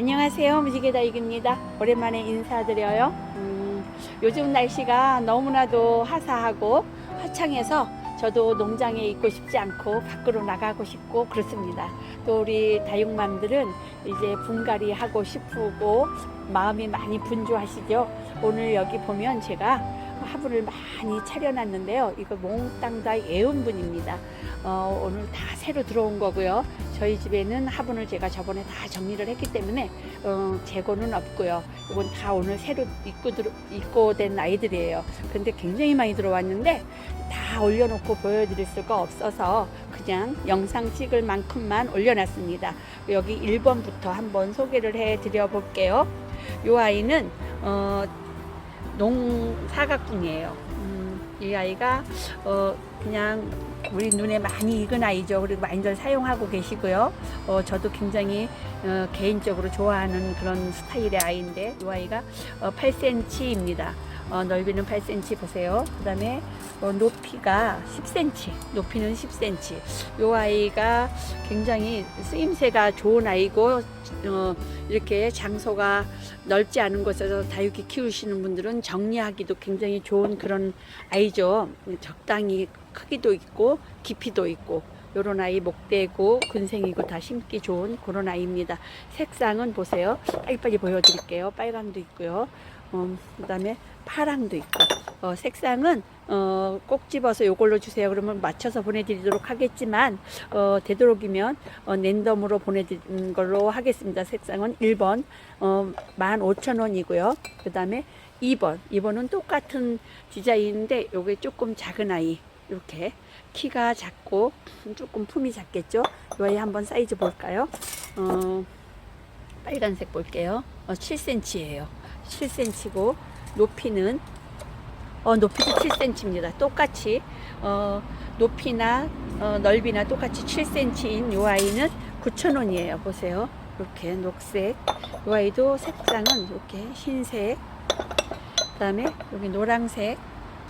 안녕하세요. 무지개다육입니다. 오랜만에 인사드려요. 음, 요즘 날씨가 너무나도 화사하고 화창해서 저도 농장에 있고 싶지 않고 밖으로 나가고 싶고 그렇습니다. 또 우리 다육맘들은 이제 분갈이 하고 싶고 마음이 많이 분주하시죠. 오늘 여기 보면 제가 화분을 많이 차려놨는데요. 이거 몽땅 다 애운분입니다. 어, 오늘 다 새로 들어온 거고요. 저희 집에는 화분을 제가 저번에 다 정리를 했기 때문에 어, 재고는 없고요. 이건 다 오늘 새로 입고 들어, 입고 된 아이들이에요. 근데 굉장히 많이 들어왔는데 다 올려놓고 보여드릴 수가 없어서 그냥 영상 찍을 만큼만 올려놨습니다. 여기 1번부터 한번 소개를 해드려 볼게요. 이 아이는 어, 농사각궁이에요. 음, 이 아이가 어, 그냥 우리 눈에 많이 익은 아이죠. 그리고 많이들 사용하고 계시고요. 어, 저도 굉장히 어, 개인적으로 좋아하는 그런 스타일의 아이인데 이 아이가 어, 8cm입니다. 어, 넓이는 8cm 보세요. 그 다음에 어, 높이가 10cm, 높이는 10cm. 이 아이가 굉장히 쓰임새가 좋은 아이고 어, 이렇게 장소가 넓지 않은 곳에서 다육이 키우시는 분들은 정리하기도 굉장히 좋은 그런 아이죠. 적당히 크기도 있고 깊이도 있고 요런 아이 목대고 근생이고 다 심기 좋은 그런 아이입니다. 색상은 보세요. 빨리빨리 보여드릴게요. 빨강도 있고요. 음, 그다음에 파랑도 있고 어, 색상은 어, 꼭 집어서 요걸로 주세요. 그러면 맞춰서 보내드리도록 하겠지만 어, 되도록이면 어, 랜덤으로 보내드리는 걸로 하겠습니다. 색상은 1번 어, 15,000원이고요. 그 다음에 2번 2번은 똑같은 디자인인데 요게 조금 작은 아이 이렇게 키가 작고 조금 품이 작겠죠. 이 아이 한번 사이즈 볼까요? 어, 빨간색 볼게요. 어, 7cm예요. 7cm고 높이는 어, 높이도 7cm입니다. 똑같이 어, 높이나 어, 넓이나 똑같이 7cm인 이 아이는 9,000원이에요. 보세요. 이렇게 녹색. 이 아이도 색상은 이렇게 흰색. 그 다음에 여기 노란색,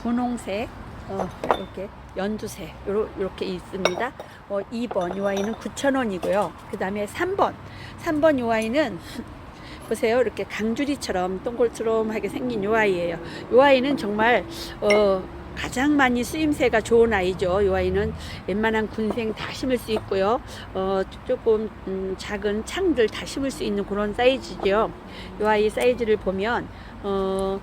분홍색, 어, 이렇게 연두색 요러, 이렇게 있습니다. 어, 2번 이 아이는 9,000원이고요. 그 다음에 3번 3번 이 아이는 보세요. 이렇게 강주리처럼 동글스름하게 생긴 요 아이예요. 요 아이는 정말 어, 가장 많이 쓰임새가 좋은 아이죠. 요 아이는 웬만한 군생 다 심을 수 있고요. 어, 조금 음, 작은 창들 다 심을 수 있는 그런 사이즈죠. 요 아이 사이즈를 보면 어,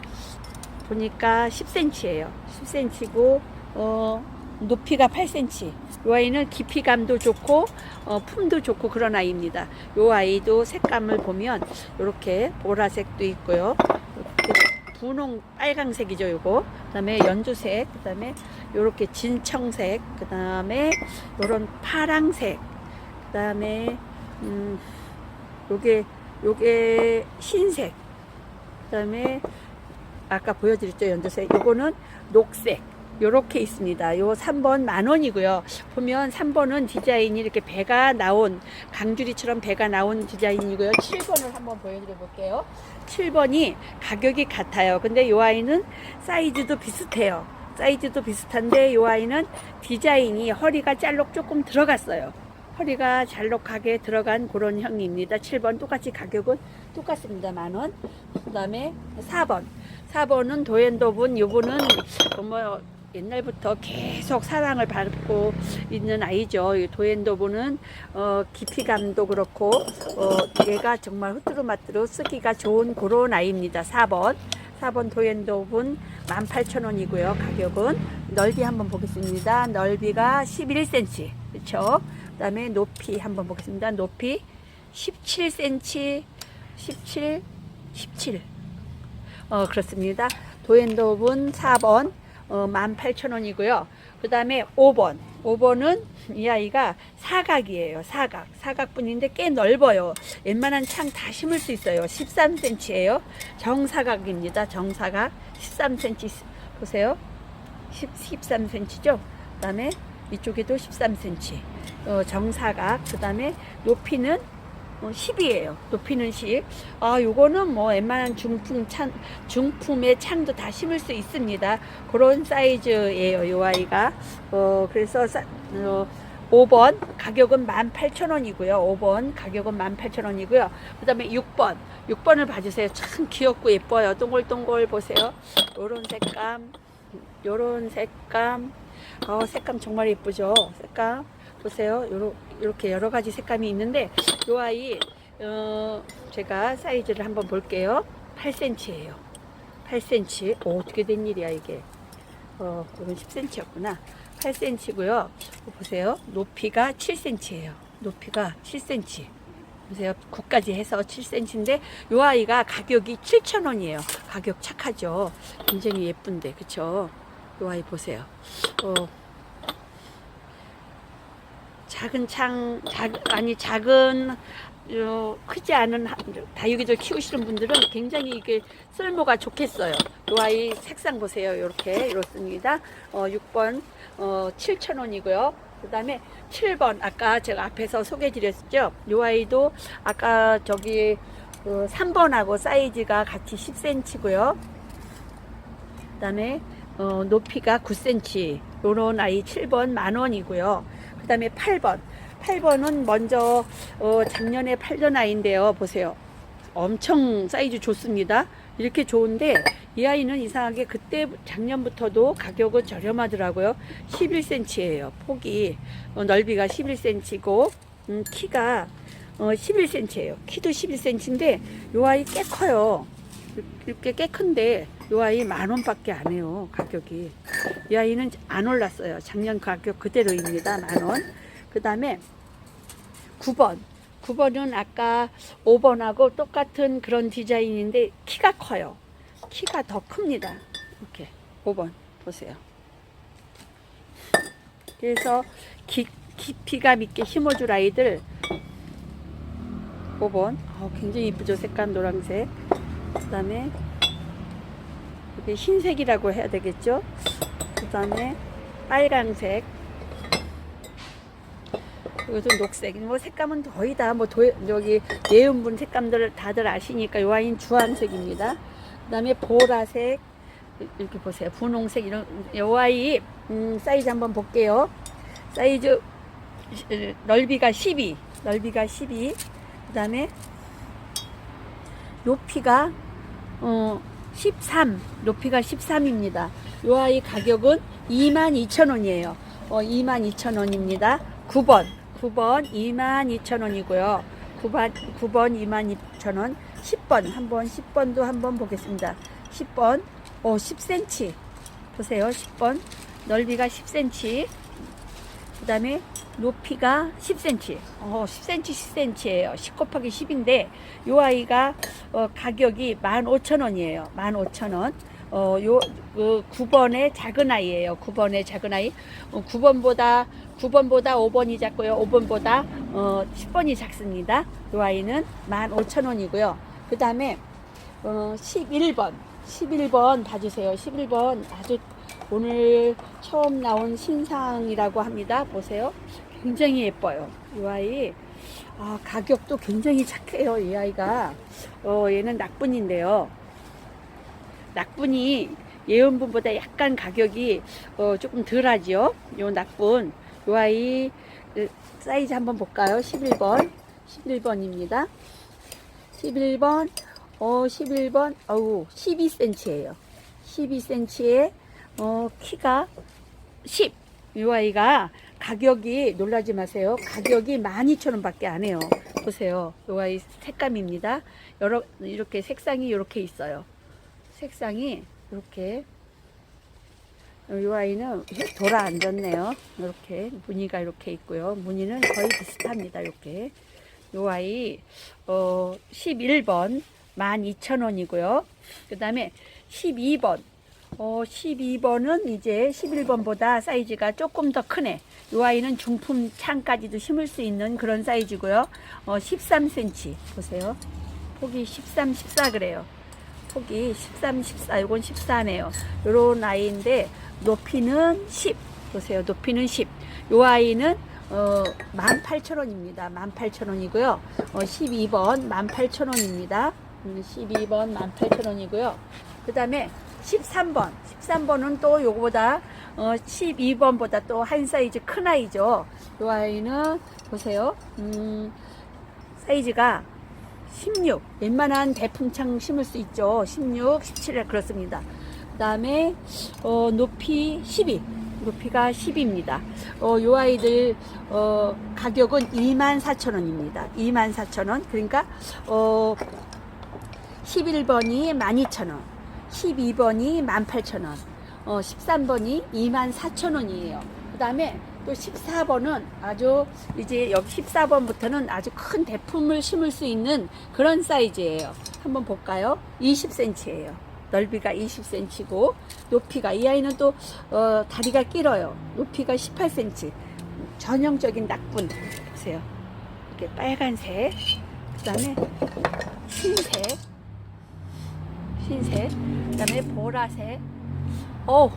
보니까 10cm예요. 10cm고 어, 높이가 8cm. 이 아이는 깊이감도 좋고 어, 품도 좋고 그런 아이입니다. 이 아이도 색감을 보면 이렇게 보라색도 있고요. 분홍 빨강색이죠, 요거. 그다음에 연두색, 그다음에 요렇게 진청색, 그다음에 요런 파랑색, 그다음에 음 요게 요게 흰색. 그다음에 아까 보여드렸죠, 연두색. 요거는 녹색. 요렇게 있습니다. 요 3번 만 원이고요. 보면 3번은 디자인이 이렇게 배가 나온 강주리처럼 배가 나온 디자인이고요. 7번을 한번 보여드려 볼게요. 7번이 가격이 같아요. 근데 요 아이는 사이즈도 비슷해요. 사이즈도 비슷한데 요 아이는 디자인이 허리가 짤록 조금 들어갔어요. 허리가 잘록하게 들어간 그런 형입니다. 7번 똑같이 가격은 똑같습니다. 만 원. 그 다음에 4번. 4번은 도엔도분, 요분은 뭐 옛날부터 계속 사랑을 받고 있는 아이죠. 이 도엔도브는 어, 깊이감도 그렇고 어, 얘가 정말 후뚜루마뚜루 쓰기가 좋은 그런 아이입니다. 4번. 4번 도엔도브는 18,000원이고요. 가격은 넓이 한번 보겠습니다. 넓이가 11cm. 그렇죠? 그 다음에 높이 한번 보겠습니다. 높이 17cm, 17, 17. 어, 그렇습니다. 도엔도브는 4번. 어, 18,000원이고요. 그 다음에 5번. 5번은 이 아이가 사각이에요. 사각. 사각뿐인데 꽤 넓어요. 웬만한 창 다 심을 수 있어요. 13cm예요. 정사각입니다. 정사각. 13cm. 보세요. 10, 13cm죠. 그 다음에 이쪽에도 13cm. 어, 정사각. 그 다음에 높이는 어, 10이에요. 높이는 10. 아, 요거는 뭐 웬만한 중품 창, 중품의 창도 다 심을 수 있습니다. 그런 사이즈예요, 요 아이가. 어, 그래서 사, 어, 5번 가격은 18,000원이고요. 5번 가격은 18,000원이고요. 그 다음에 6번. 6번을 봐 주세요. 참 귀엽고 예뻐요. 동글동글 보세요. 요런 색감. 요런 색감. 어, 색감 정말 예쁘죠? 색감. 보세요. 요러, 이렇게 여러 가지 색감이 있는데, 요 아이, 어, 제가 사이즈를 한번 볼게요. 8cm예요. 8cm. 오, 어떻게 된 일이야, 이게. 어, 이건 10cm였구나. 8cm고요. 보세요. 높이가 7cm예요. 높이가 7cm. 보세요. 9까지 해서 7cm인데 요 아이가 가격이 7,000원이에요. 가격 착하죠. 굉장히 예쁜데. 그쵸? 요 아이 보세요. 어, 작은 창, 작, 아니 작은 어, 크지 않은 하- 다육이들 키우시는 분들은 굉장히 이게 쓸모가 좋겠어요. 요 아이 색상 보세요. 이렇게 이렇습니다. 어, 6번 어, 7,000원이고요. 그 다음에 7번 아까 제가 앞에서 소개해 드렸죠. 요 아이도 아까 저기 그 3번하고 사이즈가 같이 10cm고요. 그 다음에 어, 높이가 9cm 요런 아이 7번 만원이고요. 그 다음에 8번 8번은 먼저 어, 작년에 팔던 아이인데요. 보세요. 엄청 사이즈 좋습니다. 이렇게 좋은데 이 아이는 이상하게 그때 작년부터도 가격은 저렴하더라고요. 11cm예요. 폭이 어, 넓이가 11cm고 음, 키가 어, 11cm예요. 키도 11cm인데 요 아이 꽤 커요. 이렇게 꽤 큰데 요 아이 만 원밖에 안 해요. 가격이. 이 아이는 안 올랐어요. 작년 가격 그대로입니다. 만 원. 그 다음에 9번. 9번은 아까 5번하고 똑같은 그런 디자인인데 키가 커요. 키가 더 큽니다. 이렇게 5번 보세요. 그래서 기, 깊이감 있게 심어줄 아이들 5번 어, 굉장히 이쁘죠 색감 노란색 그 다음에 이게 흰색이라고 해야 되겠죠 그 다음에 빨간색 이것은 녹색. 뭐 색감은 거의 다뭐 여기 내음분 색감들 다들 아시니까 요 아이는 주황색입니다. 그 다음에 보라색 이렇게 보세요. 분홍색 이런 요 아이 음, 사이즈 한번 볼게요. 사이즈 시- 넓이가 12, 넓이가 12. 그 다음에 높이가 어 13, 높이가 13입니다. 요 아이 가격은 22,000원이에요. 어 22,000원입니다. 9번 9번 22,000원이고요. 9번 9번 22,000원. 10번 한번 10번도 한번 보겠습니다. 10번 어 10cm 보세요. 10번 넓이가 10cm. 그 다음에 높이가 10cm. 어 10cm 10cm예요. 10 곱하기 10인데 요 아이가 어, 가격이 15,000원이에요. 15,000원. 어, 요, 그 9번의 작은 아이예요. 9번의 작은 아이. 어, 9번보다, 9번보다 5번이 작고요. 5번보다, 어, 10번이 작습니다. 요 아이는 15,000원이고요. 그 다음에, 어, 11번. 11번 봐주세요. 11번 아주 오늘 처음 나온 신상이라고 합니다. 보세요. 굉장히 예뻐요. 이 아이. 아, 가격도 굉장히 착해요. 이 아이가. 어, 얘는 낙분인데요. 낙분이 예원분보다 약간 가격이 어, 조금 덜하죠. 요 낙분. 요 아이 그, 사이즈 한번 볼까요? 11번. 11번입니다. 11번. 어, 11번. 어우, 12cm예요. 12cm에 어, 키가 10. 요 아이가 가격이 놀라지 마세요. 가격이 12,000원 밖에 안 해요. 보세요. 요 아이 색감입니다. 여러 이렇게 색상이 이렇게 있어요. 색상이 이렇게 이 아이는 돌아 앉았네요. 이렇게 무늬가 이렇게 있고요. 무늬는 거의 비슷합니다. 이렇게 이 아이 어 11번 12,000원이고요. 그 다음에 12번 어 12번은 이제 11번보다 사이즈가 조금 더 크네. 이 아이는 중품 창까지도 심을 수 있는 그런 사이즈고요. 어 13cm 보세요. 폭이 13, 14 그래요. 폭이 13, 14, 이건 14네요. 요런 아이인데 높이는 10. 보세요. 높이는 10. 요 아이는 어 18,000원입니다. 18,000원이고요. 어 12번 18,000원입니다. 12번 18,000원이고요. 그 다음에 13번. 13번은 또 요거보다 어, 12번보다 또 한 사이즈 큰 아이죠. 이 아이는 보세요. 음, 사이즈가 16. 웬만한 대풍창 심을 수 있죠. 16, 17에 그렇습니다. 그 다음에 어, 높이 12. 높이가 10입니다. 어, 요 아이들 어, 가격은 24,000원입니다. 24,000원. 그러니까 어, 11번이 12,000원. 12번이 18,000원. 어, 13번이 24,000원이에요. 그 다음에 또 14번은 아주 이제 여기 14번부터는 아주 큰 대품을 심을 수 있는 그런 사이즈예요. 한번 볼까요? 20cm예요. 넓이가 20cm고 높이가 이 아이는 또 어, 다리가 길어요. 높이가 18cm. 전형적인 낙분 보세요. 이렇게 빨간색, 그다음에 흰색, 흰색, 그다음에 보라색. 어,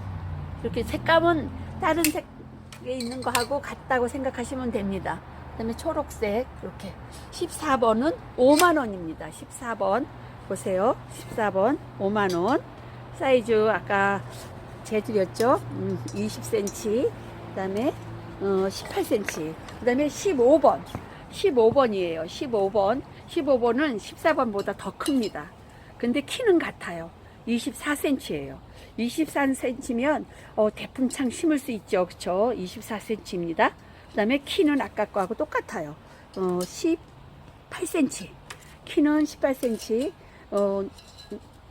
이렇게 색감은 다른 색에 있는 거하고 같다고 생각하시면 됩니다. 그다음에 초록색 이렇게 14번은 5만 원입니다. 14번 보세요. 14번 5만 원. 사이즈 아까 재드렸죠. 음, 20cm. 그다음에 어, 18cm. 그다음에 15번. 15번이에요. 15번. 15번은 14번보다 더 큽니다. 근데 키는 같아요. 24cm예요. 24cm면 어, 대풍창 심을 수 있죠. 그쵸? 24cm입니다. 그 다음에 키는 아까 거하고 똑같아요. 어, 18cm. 키는 18cm. 어,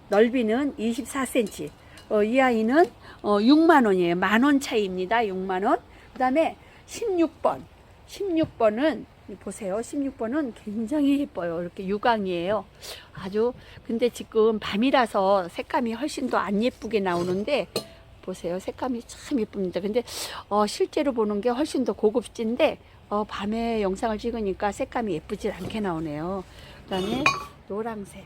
넓이는 24cm. 어, 이 아이는 어, 6만 원이에요. 만원 차이입니다. 6만 원. 그 다음에 16번. 16번은 보세요. 16번은 굉장히 예뻐요. 이렇게 유광이에요. 아주 근데 지금 밤이라서 색감이 훨씬 더 안 예쁘게 나오는데 보세요. 색감이 참 예쁩니다. 근데 어, 실제로 보는 게 훨씬 더 고급진데 어, 밤에 영상을 찍으니까 색감이 예쁘지 않게 나오네요. 그 다음에 노란색.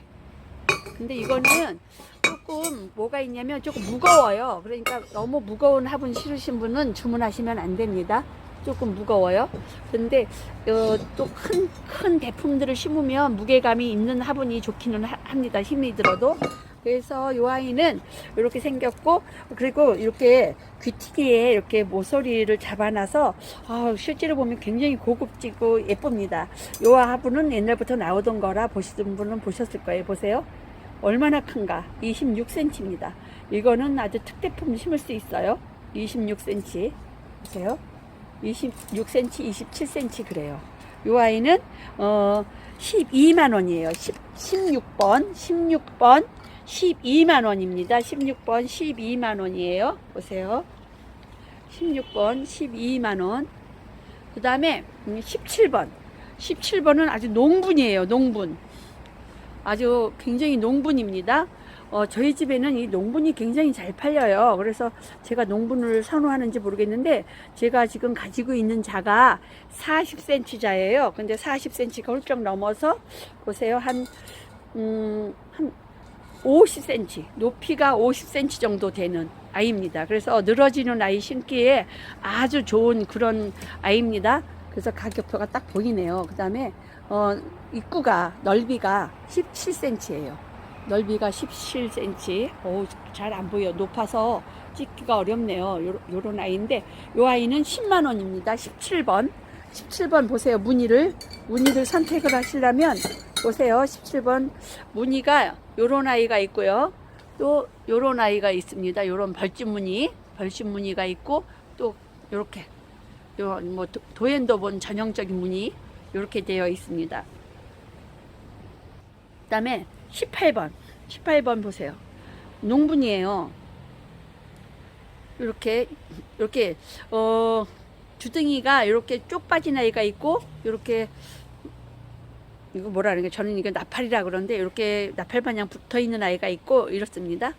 근데 이거는 조금 뭐가 있냐면 조금 무거워요. 그러니까 너무 무거운 화분 실으신 분은 주문하시면 안 됩니다. 조금 무거워요. 근데 어, 또큰 큰 대품들을 심으면 무게감이 있는 화분이 좋기는 하- 합니다. 힘이 들어도. 그래서 이 아이는 이렇게 생겼고 그리고 이렇게 귀티기에 이렇게 모서리를 잡아놔서 아, 실제로 보면 굉장히 고급지고 예쁩니다. 이 화분은 옛날부터 나오던 거라 보시던 분은 보셨을 거예요. 보세요. 얼마나 큰가? 26cm입니다. 이거는 아주 특대품 심을 수 있어요. 26cm. 보세요. 26cm, 27cm 그래요. 이 아이는 어 12만 원이에요. 10, 16번, 16번 12만 원입니다. 16번 12만 원이에요. 보세요. 16번 12만 원. 그다음에 음, 17번. 17번은 아주 농분이에요. 농분. 아주 굉장히 농분입니다. 어, 저희 집에는 이 농분이 굉장히 잘 팔려요. 그래서 제가 농분을 선호하는지 모르겠는데 제가 지금 가지고 있는 자가 40cm 자예요. 근데 40cm가 훌쩍 넘어서 보세요. 한, 음, 한 50cm, 높이가 50cm 정도 되는 아이입니다. 그래서 늘어지는 아이 심기에 아주 좋은 그런 아이입니다. 그래서 가격표가 딱 보이네요. 그 다음에, 어, 입구가, 넓이가 17cm예요. 넓이가 17cm. 오, 잘 안 보여. 높아서 찍기가 어렵네요. 요, 요런 아이인데, 요 아이는 10만원입니다. 17번. 17번 보세요. 무늬를. 무늬를 선택을 하시려면, 보세요. 17번. 무늬가 요런 아이가 있고요. 또 요런 아이가 있습니다. 요런 벌집 무늬. 벌집 무늬가 있고, 또 요렇게. 요, 뭐, 도- 도엔도본 전형적인 무늬. 요렇게 되어 있습니다. 그 다음에 18번. 18번 보세요. 농분이에요. 이렇게, 이렇게, 어, 주둥이가 이렇게 쪽 빠진 아이가 있고, 이렇게, 이거 뭐라는 게 저는 이게 나팔이라 그러는데, 이렇게 나팔 마냥 붙어 있는 아이가 있고, 이렇습니다.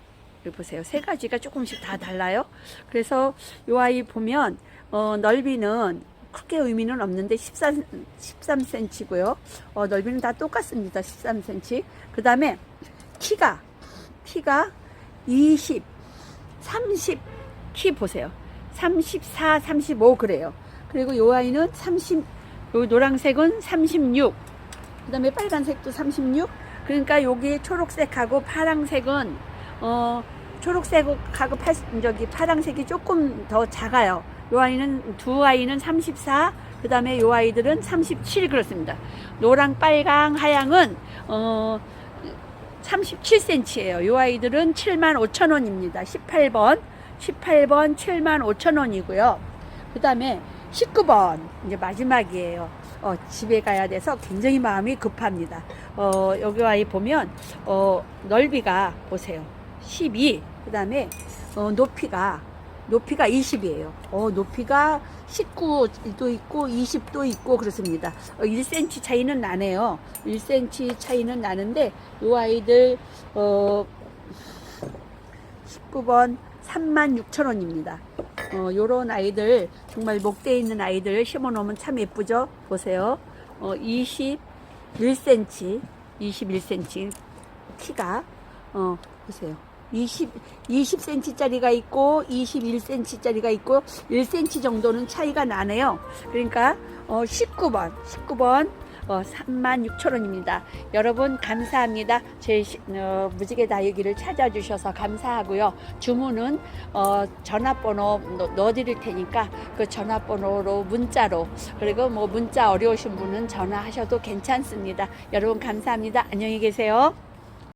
여기 보세요. 세 가지가 조금씩 다 달라요. 그래서 이 아이 보면, 어, 넓이는 크게 의미는 없는데 13, 13cm고요. 어, 넓이는 다 똑같습니다. 13cm. 그 다음에 키가 키가 20, 30, 키 보세요. 34, 35 그래요. 그리고 요 아이는 30, 요 노란색은 36. 그 다음에 빨간색도 36. 그러니까 여기 초록색하고 파랑색은 어, 초록색하고 파, 저기 파랑색이 조금 더 작아요. 요 아이는 두 아이는 34, 그 다음에 요 아이들은 37 그렇습니다. 노랑, 빨강, 하양은 어 37cm예요. 요 아이들은 7만 5천 원입니다. 18번, 18번 7만 5천 원이고요. 그 다음에 19번 이제 마지막이에요. 어, 집에 가야 돼서 굉장히 마음이 급합니다. 어, 여기 아이 보면 어, 넓이가 보세요. 12. 그 다음에 어, 높이가 높이가 20이에요. 어, 높이가 19도 있고 20도 있고 그렇습니다. 어, 1cm 차이는 나네요. 1cm 차이는 나는데 이 아이들 어, 19번 3만 6천 원입니다. 어, 요런 아이들 정말 목대 있는 아이들 심어 놓으면 참 예쁘죠? 보세요. 어, 21cm, 21cm 키가 어, 보세요. 20, 20cm짜리가 있고 21cm짜리가 있고 1cm 정도는 차이가 나네요. 그러니까 어, 19번, 19번 어, 36,000원입니다. 여러분 감사합니다. 제 시- 어, 무지개 다육이를 찾아주셔서 감사하고요. 주문은 어, 전화번호 넣- 넣어드릴 테니까 그 전화번호로 문자로 그리고 뭐 문자 어려우신 분은 전화하셔도 괜찮습니다. 여러분 감사합니다. 안녕히 계세요.